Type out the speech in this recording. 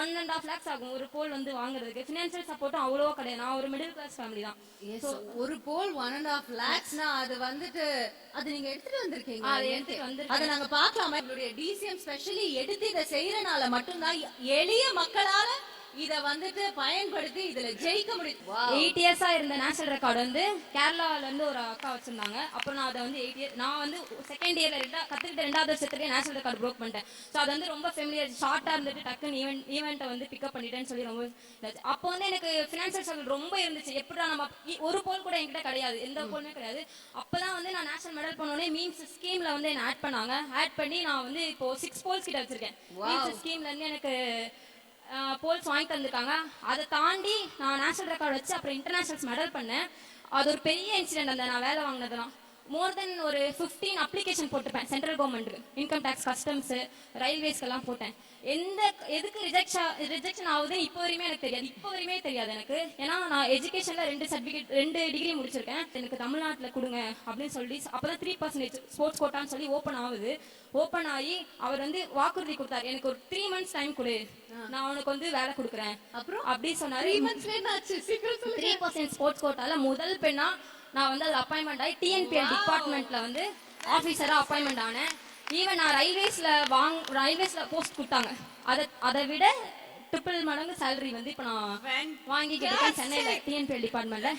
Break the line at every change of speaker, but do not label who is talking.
One and of lakhs ஆகும். ஒரு போல் வந்து வாங்குறதுக்கு. ஃபினான்ஷியல் சப்போர்ட்டும் அவ்வளோவா கிடையாது. நான் ஒரு மிடில் கிளாஸ் ஃபேமிலி தான்.
ஒரு போல் ஒன் அண்ட் ஆஃப் லேக்ஸ்னா அது வந்துட்டு அது நீங்க எடுத்துட்டு வந்திருக்கீங்க
அது எடுத்துட்டு வந்திருக்கேன்.
அதை நாங்க பார்க்கலாமா? உங்களுடைய டிசிஎம் ஸ்பெஷலி எடுத்து இதை செய்யறனால மட்டும்தான் எளிய மக்களால இத வந்துட்டு பயன்படுத்தி இதுல ஜெயிக்க முடியும்.
எயிட் இயர்ஸா இருந்த நேஷனல் ரெக்கார்டு வந்து கேரளால இருந்து ஒரு அக்கா வச்சிருந்தாங்க. அப்புறம் நான் அதை வந்து எயிட் இயர் நான் வந்து செகண்ட் இயர்ல ரெண்டா கத்துக்கிட்ட ரெண்டாவது வருஷத்துலயே நேஷனல் ரெக்கார்டு ப்ரோக் பண்ணிட்டேன். ஸோ அது வந்து ரொம்ப ஃபெமிலியர் ஷார்ட்டா இருந்துட்டு டக்குன்னு ஈவெண்ட் ஈவெண்ட்டை வந்து பிக்கப் பண்ணிட்டேன்னு சொல்லி ரொம்ப. அப்போ வந்து எனக்கு ஃபினான்ஷியல் ஸ்ட்ரகிள் ரொம்ப இருந்துச்சு. எப்படா நம்ம ஒரு போல் கூட என்கிட்ட கிடையாது. எந்த போலுமே கிடையாது. அப்பதான் வந்து நான் நேஷனல் மெடல் பண்ணோடனே மீன்ஸ் ஸ்கீம்ல வந்து என்ன ஆட் பண்ணாங்க. ஆட் பண்ணி நான் வந்து இப்போ சிக்ஸ் போல்ஸ் கிட்ட வச்சிருக்கேன். மீன்ஸ் ஸ்கீம்ல இருந்து எனக்கு போல்ஸ் வாங்கி தந்திருக்காங்க. அதை தாண்டி நான் நேஷனல் ரெக்கார்ட் வச்சு அப்புறம் இன்டர்நேஷனல்ஸ் மெடல் பண்ணேன். அது ஒரு பெரிய இன்சிடென்ட் அந்த நான் வேலை வாங்கினதுலாம் மோர் தென் ஒரு 15 அப்ளிகேஷன் போட்டிருப்பேன் சென்ட்ரல் கவர்மெண்ட்டுக்கு இன்கம் டேக்ஸ் கஸ்டம்ஸ் ரயில்வேஸ்க்கெல்லாம் போட்டேன். எந்த எதுக்கு ரிஜெக்ஷன் ரிஜெக்ஷன் ஆகுது இப்போ வரையுமே எனக்கு தெரியாது. இப்போ வரையுமே தெரியாது எனக்கு. ஏன்னா நான் எஜுகேஷனில் ரெண்டு சர்டிஃபிகேட் ரெண்டு டிகிரி முடிச்சிருக்கேன். எனக்கு தமிழ்நாட்டில் கொடுங்க அப்படின்னு சொல்லி அப்போ த்ரீ பர்சன்டேஜ் ஸ்போர்ட்ஸ் கோட்டான்னு சொல்லி ஓப்பன் ஆகுது. ஓப்பன் ஆகி அவர் வந்து வாக்குறுதி கொடுத்தாரு. எனக்கு ஒரு த்ரீ மந்த்ஸ் டைம் கொடு. நான் உனக்கு வந்து வேலை கொடுக்குறேன்.
அப்புறம்?
அப்படி சொன்னாரு.
த்ரீ
பர்சன்ட் ஸ்போர்ட்ஸ் கோட்டால முதல் பெண்ணா நான் வந்து அதில் அப்பாயின்மெண்ட் ஆகி டிஎன்பிஎல் டிபார்ட்மெண்ட்ல வந்து ஆஃபீஸராக அப்பாயின்மெண்ட் ஆனேன். ஈவன் நான் ரயில்வேஸ்ல வாங் ரயில்வேஸ்ல போஸ்ட் கொடுத்தாங்க. அதை அதை விட ட்ரிபிள் மடங்கு salary வந்து இப்போ நான் வாங்கிக்கிட்டு சென்னையில் டிஎன்பிஎல் டிபார்ட்மெண்ட்ல